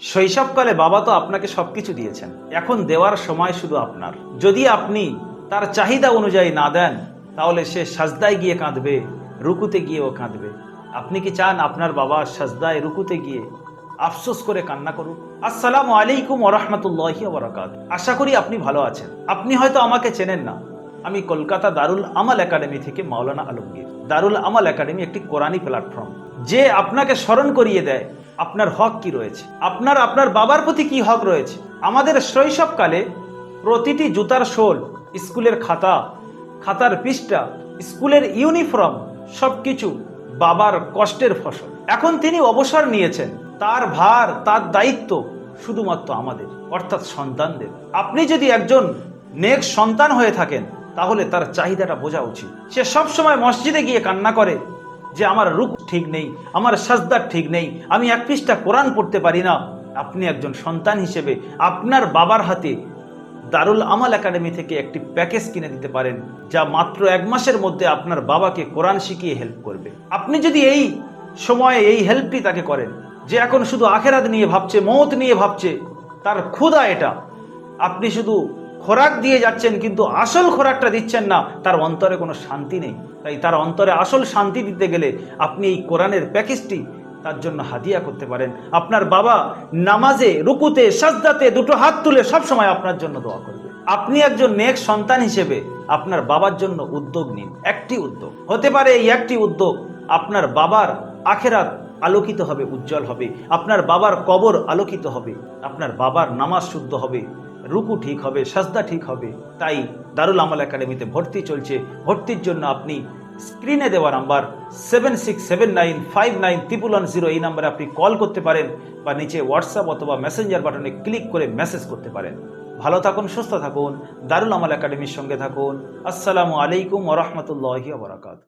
শৈশবকালে বাবা তো আপনাকে সবকিছু দিয়েছেন। এখন দেওয়ার সময় শুধু আপনার। যদি আপনি তার চাহিদা অনুযায়ী না দেন, তাহলে সে সাজদায় গিয়ে কাঁদবে, রুকুতে গিয়েও কাঁদবে। আপনি কি চান আপনার বাবা সাজদায়, রুকুতে গিয়ে আফসোস করে কান্না করুক? আসসালামু আলাইকুম ওরহমতুল্লাহি বরাকাত আশা করি আপনি ভালো আছেন। আপনি হয়তো আমাকে চেনেন না। আমি কলকাতা দারুল আমাল একাডেমি থেকে মাওলানা আলমগীর। দারুল আমাল একাডেমি একটি কোরআনী প্ল্যাটফর্ম। যে আপনাকে স্মরণ করিয়ে দেয় আপনার হক কি রয়েছে? আপনার আপনার বাবার প্রতি কি হক রয়েছে? আমাদের শৈশবকালে প্রতিটি জুতার শোল, স্কুলের খাতা, খাতার পৃষ্ঠা, স্কুলের ইউনিফর্ম সবকিছু বাবার কষ্টের ফসল। এখন তিনি অবসর নিয়েছেন। তার ভার, তার দায়িত্ব শুধুমাত্র আমাদের, অর্থাৎ সন্তানদের। আপনি যদি একজন নেক সন্তান হয়ে থাকেন, তাহলে তার চাহিদাটা বোঝা উচিত। সে সব সময় মসজিদে গিয়ে কান্না করে যে, আমার রুখ ঠিক নেই, আমার সাজদার ঠিক নেই, আমি এক পৃষ্ঠা কোরআন পড়তে পারি না। আপনি একজন সন্তান হিসেবে আপনার বাবার হাতে দারুল আমাল একাডেমি থেকে একটি প্যাকেজ কিনে দিতে পারেন, যা মাত্র এক মাসের মধ্যে আপনার বাবাকে কোরআন শিখিয়ে হেল্প করবে। আপনি যদি এই সময়ে এই হেল্পটি তাকে করেন, যে এখন শুধু আখেরাত নিয়ে ভাবছে মত নিয়ে ভাবছে, তার ক্ষুধা এটা। আপনি শুধু খোরাক দিয়ে যাচ্ছেন, কিন্তু আসল খোরাকটা দিচ্ছেন না। তার অন্তরে কোনো শান্তি নেই। তাই তার অন্তরে আসল শান্তি দিতে গেলে আপনি এই কোরআনের প্যাকেজটি তার জন্য হাদিয়া করতে পারেন। আপনার বাবা নামাজে, রুকুতে, সাজদাতে দুটো হাত তুলে সব সময় আপনার জন্য দোয়া করবে। আপনি একজন নেক সন্তান হিসেবে আপনার বাবার জন্য উদ্যোগ নিন। একটি উদ্যোগ। হতে পারে এই একটি উদ্যোগ আপনার বাবার আখেরাত আলোকিত হবে, উজ্জ্বল হবে। আপনার বাবার কবর আলোকিত হবে। আপনার বাবার নামাজ শুদ্ধ হবে। রুকু ঠিক হবে, সাজদা ঠিক হবে। তাই দারুল আমাল একাডেমিতে ভর্তি চলছে। ভর্তির জন্য আপনি স্ক্রিনে দেওয়া number seven six seven nine five nine triple one zero এই নাম্বারে আপনি কল করতে পারেন বা নিচে হোয়াটসঅ্যাপ অথবা মেসেঞ্জার বাটনে ক্লিক করে মেসেজ করতে পারেন। ভালো থাকুন, সুস্থ থাকুন। দারুল আমাল একাডেমির সঙ্গে থাকুন। আসসালামু আলাইকুম ওরহমতুল্লাহি বারাকাত